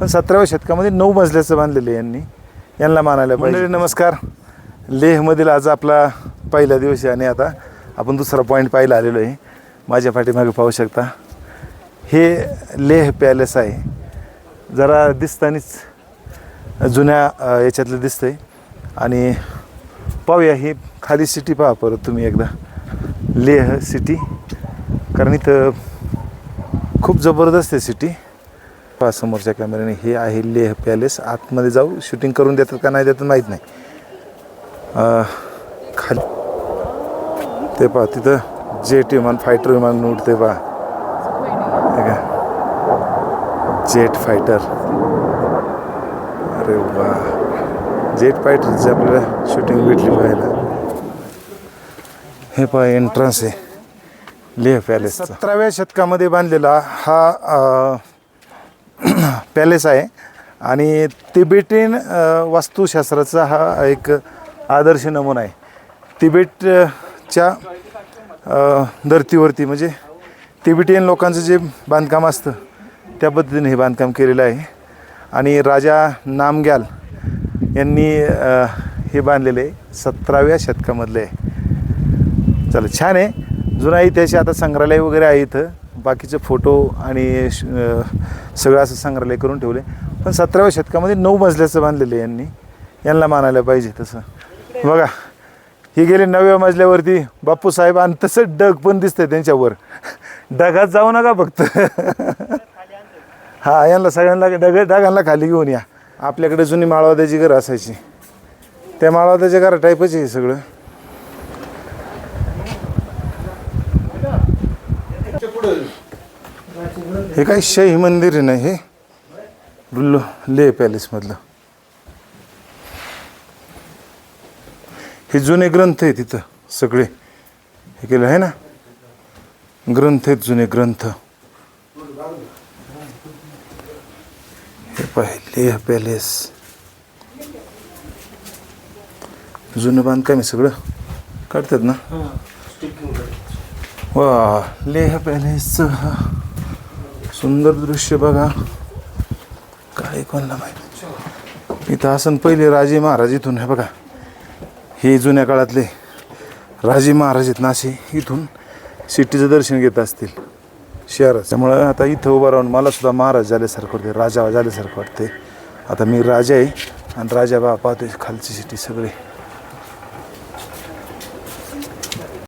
पण सतराव्या शतकामध्ये नऊ मजल्याचं बांधलेलं आहे यांनी. यांना मानायला पाहिजे. नमस्कार. लेहमधील आज आपला पहिला दिवस आहे आणि आता आपण दुसरा पॉईंट पाहायला आलेलो आहे. माझ्या पाठीमागे पाहू शकता. हे लेह पॅलेस आहे. जरा दिसतानीच जुन्या याच्यातलं दिसतंय. आणि पाहूया ही खाली सिटी पहा परत तुम्ही एकदा. लेह सिटी कारण इथं खूप जबरदस्त आहे सिटी पहा समोरच्या कॅमेऱ्याने हे आहे लेह पॅलेस आतमध्ये जाऊ शूटिंग करून देतात का नाही देतात माहीत नाही. खाली. ते पहा तिथं जेट विमान फायटर विमान उडते पहा. हे का जेट फायटर अरे वा. जेट फायटरची आपल्याला शूटिंग भेटली पाहायला. हे पहा एंट्रन्स आहे. लेह पॅलेस सतराव्या शतकामध्ये बांधलेला हा पॅलेस आहे. आणि तिबेटियन वास्तुशास्त्राचा हा एक आदर्श नमुना आहे. तिबेटच्या धर्तीवरती म्हणजे तिबेटियन लोकांचं जे बांधकाम असतं त्या पद्धतीने हे बांधकाम केलेलं आहे. आणि राजा नामग्याल यांनी हे बांधलेले आहे सतराव्या शतकामधले आहे. चला छान आहे. जुना इतिहास आता संग्रहालय वगैरे आहे इथं. बाकीचे फोटो आणि श- सगळं असं संग्रहालय करून ठेवले. पण सतराव्या शतकामध्ये नऊ मजल्याचं बांधलेलं आहे यांनी. यांना मानायला पाहिजे तसं. बघा हे गेले नवव्या मजल्यावरती बाप्पू साहेब आणि तसं डग पण दिसतंय त्यांच्यावर. डगात जाऊ नका फक्त. हा यांना सगळ्यांना डग डगांना खाली घेऊन या. आपल्याकडे जुनी माळवाद्याची घरं असायची. त्या माळवाद्याच्या घरा टाईपच आहे सगळं. हे काय शाही मंदिर आहे ना हे? ले पॅलेसमधलं हे जुने ग्रंथ आहे तिथं सगळे. हे केलं आहे ना? ग्रंथ आहेत जुने ग्रंथ. हे पाहिले पॅलेस. जुनं बांधकाम आहे सगळं. काढतात ना? वा लेह पॅलेसचं हा सुंदर दृश्य बघा. काय कोणाला माहिती? इथं असं पहिले राजे महाराज इथून हे बघा. हे जुन्या काळातले राजे महाराज आहेत ना असे इथून सिटीचं दर्शन घेत असतील. शहरात त्यामुळं आता इथं उभं राहून मला सुद्धा महाराज झाल्यासारखं वाटते राजा झाल्यासारखं वाटते आता मी राजा आहे आणि राजा बा पाहतोय खालची सिटी सगळी.